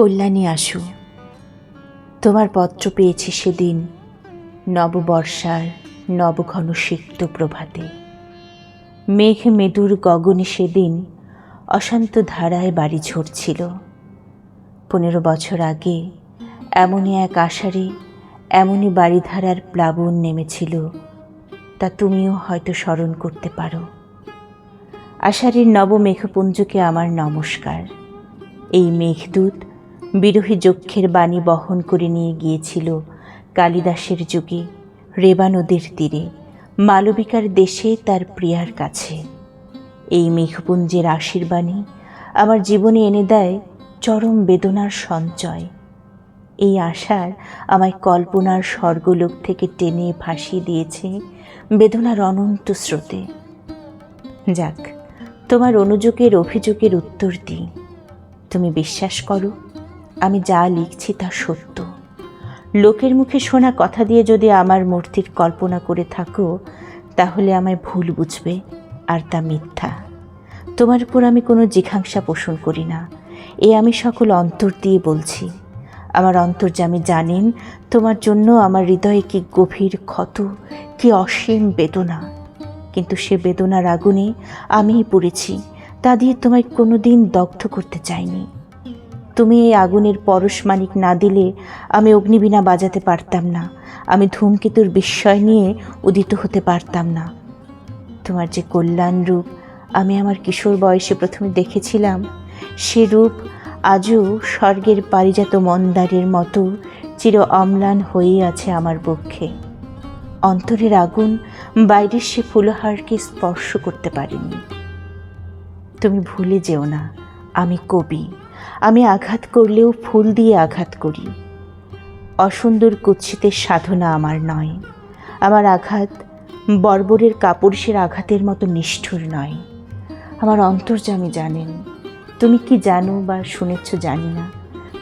কল্যাণী আসু তোমার পত্র পেয়েছি সেদিন নববর্ষার নবঘন সিক্ত প্রভাতে। মেঘ মেদুর গগনে সেদিন অশান্ত ধারায় বাড়ি ঝরছিল। পনেরো বছর আগে এমনই এক আষাঢ়ে এমনই বাড়িধারার প্লাবন নেমেছিল, তা তুমিও হয়তো স্মরণ করতে পারো। আষাঢ়ের নব মেঘপুঞ্জকে আমার নমস্কার। এই মেঘদূত বিরোহী যক্ষের বাণী বহন করে নিয়ে গিয়েছিল কালিদাসের যুগে রেবা নদীর তীরে, মালবিকার দেশে তার প্রিয়ার কাছে। এই মেঘপুঞ্জের আশীর্বাণী আমার জীবনে এনে দেয় চরম বেদনার সঞ্চয়। এই আশার আমায় কল্পনার স্বর্গলোক থেকে টেনে ভাসিয়ে দিয়েছে বেদনার অনন্ত স্রোতে। যাক, তোমার অনুযোগের অভিযোগের উত্তর দিই। তুমি বিশ্বাস করো আমি যা লিখছি তা সত্য। লোকের মুখে শোনা কথা দিয়ে যদি আমার মূর্তির কল্পনা করে থাকো, তাহলে আমায় ভুল বুঝবে আর তা মিথ্যা। তোমার উপর আমি কোনো জিঘাংসা পোষণ করি না। এ আমি সকল অন্তর দিয়ে বলছি। আমার অন্তর্যামী জানেন, তোমার জন্য আমার হৃদয়ে কি গভীর ক্ষত, কি অসীম বেদনা। কিন্তু সে বেদনার আগুনে আমিই পড়েছি, তা দিয়ে তোমায় কোনো দিন দগ্ধ করতে চাইনি। তুমি এই আগুনের পরশমানিক না দিলে আমি অগ্নিবীণা বাজাতে পারতাম না। আমি ধূমকেতুর বিস্ময় নিয়ে উদিত হতে পারতাম না। তোমার যে কল্যাণ রূপ আমি আমার কিশোর বয়সে প্রথমে দেখেছিলাম, সে রূপ আজও স্বর্গের পারিজাত মন্দারের মতো চির অম্লান হয়েই আছে আমার পক্ষে। অন্তরের আগুন বাইরের সে ফুলহারকে স্পর্শ করতে পারিনি। তুমি ভুলে যেও না, আমি কবি। আমি আঘাত করলেও ফুল দিয়ে আঘাত করি। অসুন্দর কুচ্ছিতের সাধনা আমার নয়। আমার আঘাত বর্বরের কাপুরুষের আঘাতের মতো নিষ্ঠুর নয়। আমার অন্তর্যামী জানেন, তুমি কি জানো বা শুনেছ জানি না।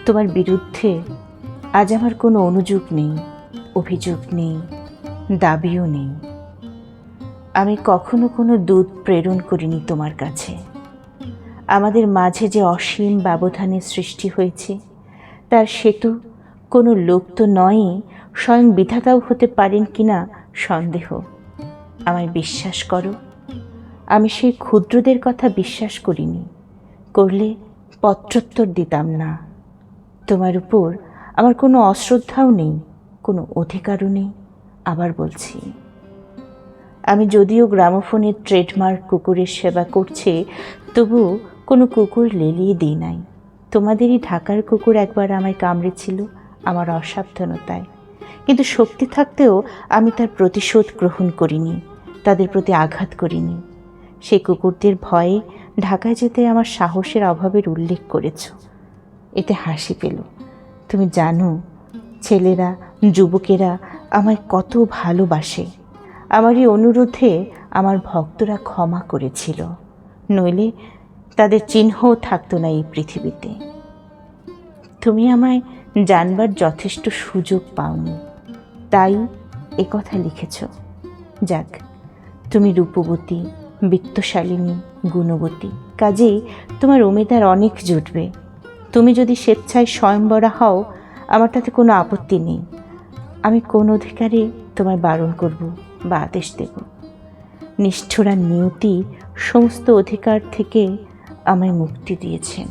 তোমার বিরুদ্ধে আজ আমার কোনো অনুযোগ নেই, অভিযোগ নেই, দাবিও নেই। আমি কখনো কোনো দুধ প্রেরণ করিনি তোমার কাছে। আমাদের মাঝে যে অসীম ব্যবধানের সৃষ্টি হয়েছে, তার সেতু কোনো লোক তো নয়ই, স্বয়ং বিধাতাও হতে পারেন কিনা সন্দেহ। আমায় বিশ্বাস করো, আমি সেই ক্ষুদ্রদের কথা বিশ্বাস করিনি, করলে পত্রোত্তর দিতাম না। তোমার উপর আমার কোনো অশ্রদ্ধাও নেই, কোনো অধিকারও নেই, আবার বলছি। আমি যদিও গ্রামোফোনের ট্রেডমার্ক কুকুরের সেবা করছে তবু কোনো কুকুর লেলিয়ে দিই নাই। তোমাদেরই ঢাকার কুকুর একবার আমায় কামড়েছিল, আমার অসাবধানতায়। কিন্তু শক্তি থাকতেও আমি তার প্রতিশোধ গ্রহণ করিনি, তাদের প্রতি আঘাত করিনি। সেই কুকুরদের ভয়ে ঢাকায় যেতে আমার সাহসের অভাবের উল্লেখ করেছ। এতে হাসি পেল। তুমি জানো, ছেলেরা, যুবকেরা আমায় কত ভালোবাসে। আমার এই অনুরোধে আমার ভক্তরা ক্ষমা করেছিল। নইলে তাদের চিহ্নও থাকতো না এই পৃথিবীতে। তুমি আমায় জানবার যথেষ্ট সুযোগ পাওনি। তাই কথা লিখেছ। যাক, তুমি রূপবতী, বিত্তশালিনী, গুণবতী, কাজেই তোমার উমেদার অনেক জুটবে। তুমি যদি স্বেচ্ছায় স্বয়ংবরা হও, আমার তাতে কোনো আপত্তি নেই। আমি কোন অধিকারে তোমায় বারণ করব বা আদেশ দেব। নিষ্ঠুরা নিয়তি সমস্ত অধিকার থেকে আমায় মুক্তি দিয়েছেন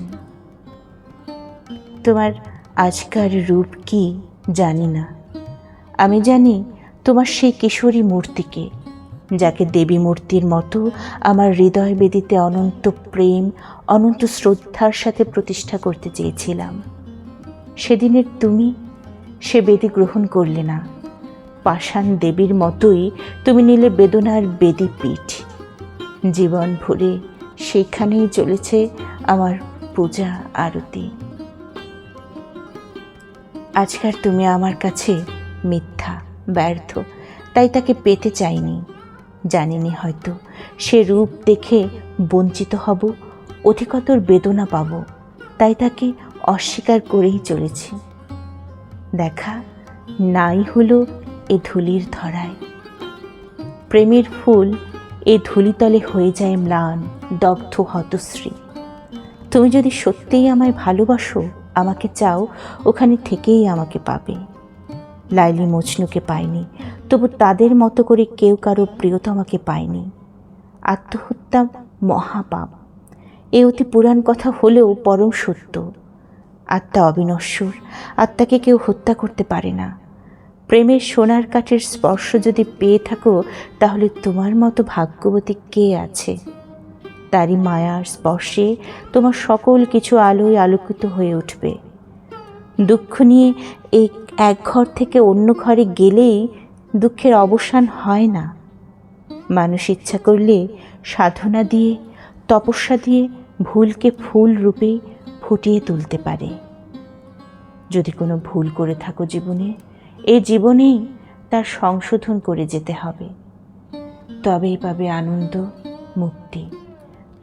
তোমার আজকার রূপ কি জানি না। আমি জানি তোমার সেই কিশোরী মূর্তিকে, যাকে দেবী মূর্তির মতো আমার হৃদয় বেদিতে অনন্ত প্রেম, অনন্ত শ্রদ্ধার সাথে প্রতিষ্ঠা করতে চেয়েছিলাম। সেদিনের তুমি সে বেদি গ্রহণ করলে না। পাষাণ দেবীর মতোই তুমি নিলে বেদনার বেদি পিঠ। জীবন ভরে সেখানেই চলেছে আমার পূজা আরতি। আজকার তুমি আমার কাছে মিথ্যা, ব্যর্থ, তাই তাকে পেতে চাইনি। জানিনি হয়তো সে রূপ দেখে বঞ্চিত হব, অধিকতর বেদনা পাব, তাই তাকে অস্বীকার করেই চলেছি। দেখা নাই হলো এ ধুলির ধরায়। প্রেমের ফুল এ ধুলিতলে হয়ে যায় ম্লান, দগ্ধ হতশ্রী। তুমি যদি সত্যিই আমায় ভালোবাসো, আমাকে চাও, ওখানে থেকেই আমাকে পাবে। লাইলি মজনুকে পায়নি, তবু তাদের মতো করে কেউ কারও প্রিয়তমাকে পায়নি। আত্মহত্যা মহাপাপ। এ অতি পুরাণ কথা হলেও পরম সত্য। আত্মা অবিনশ্বর, আত্মাকে কেউ হত্যা করতে পারে না। প্রেমের সোনার কাঠের স্পর্শ যদি পেয়ে থাকো, তাহলে তোমার মতো ভাগ্যবতী কে আছে? তারই মায়ার স্পর্শে তোমার সকল কিছু আলোয় আলোকিত হয়ে উঠবে। দুঃখ নিয়ে এই এক ঘর থেকে অন্য ঘরে গেলেই দুঃখের অবসান হয় না। মানুষ ইচ্ছা করলে সাধনা দিয়ে, তপস্যা দিয়ে ভুলকে ফুল রূপে ফুটিয়ে তুলতে পারে। যদি কোনো ভুল করে থাকো জীবনে এই জীবনেই তার সংশোধন করে যেতে হবে। তবেই পাবে আনন্দ, মুক্তি।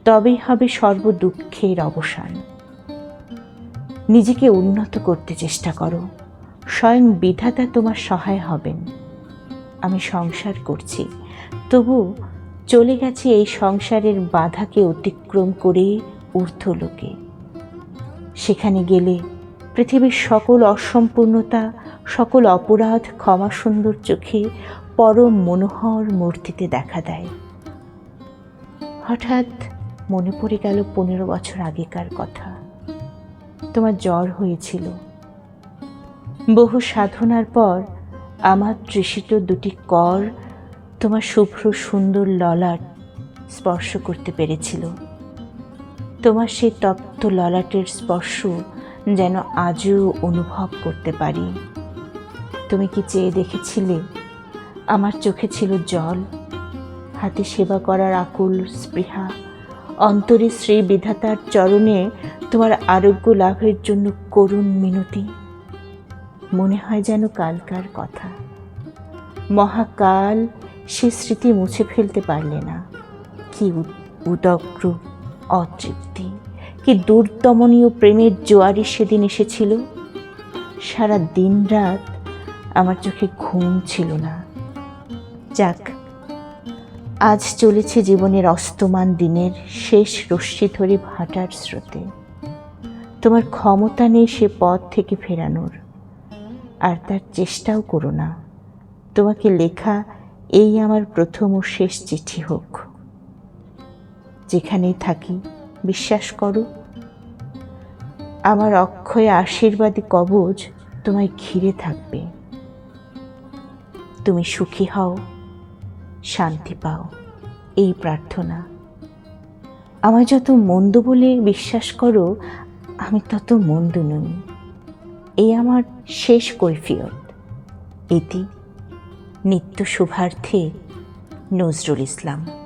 তবেই হবে সর্ব দুঃখের অবসান। নিজেকে উন্নত করতে চেষ্টা করো। স্বয়ং বিধাতা তোমার সহায় হবেন। আমি সংসার করছি। তবু চলে গেছে এই সংসারের বাধাকে অতিক্রম করে ঊর্ধ্বলোকে। সেখানে গেলে পৃথিবীর সকল অসম্পূর্ণতা সকল অপরাধ ক্ষমা সুন্দর চোখে পরম মনোহর মূর্তিতে দেখা দেয়। হঠাৎ মনে পড়ে গেল পনেরো বছর আগেকার কথা। তোমার জ্বর হয়েছিল। বহু সাধনার পর আমার তৃষিত দুটি কর তোমার শুভ্র সুন্দর ললাট স্পর্শ করতে পেরেছিল। তোমার সেই তপ্ত ললাটের স্পর্শ যেন আজও অনুভব করতে পারি। তুমি কি চেয়ে দেখেছিলে? আমার চোখে ছিল জল। হাতে সেবা করার আকুল স্পৃহা। অন্তরে শ্রী বিধাতার চরণে তোমার আরোগ্য লাভের জন্য করুণ মিনতি। মনে হয় যেন কালকার কথা। মহাকাল সে স্মৃতি মুছে ফেলতে পারলে না। কি উদ- উদগ্র, অতৃপ্তি, কি দুর্দমনীয় প্রেমের জোয়ারি সেদিন এসেছিল। সারা দিন রাত আমার চোখে ঘুম ছিল না। যাক, আজ চলেছে জীবনের অস্তমান দিনের শেষ রশ্মি ধরে ভাটার স্রোতে। তোমার ক্ষমতা নেই সে পথ থেকে ফেরানোর, আর তার চেষ্টাও করো না। তোমাকে লেখা এই আমার প্রথম ও শেষ চিঠি হোক। যেখানেই থাকি, বিশ্বাস করো, আমার অক্ষয় আশীর্বাদী কবচ তোমায় ঘিরে থাকবে। তুমি সুখী হও, শান্তি পাও, এই প্রার্থনা। আমার যত মন্দ বলে বিশ্বাস করো, আমি তত মন্দ নই। এই আমার শেষ কৈফিয়ত। এটি নিত্য শুভার্থে নজরুল ইসলাম।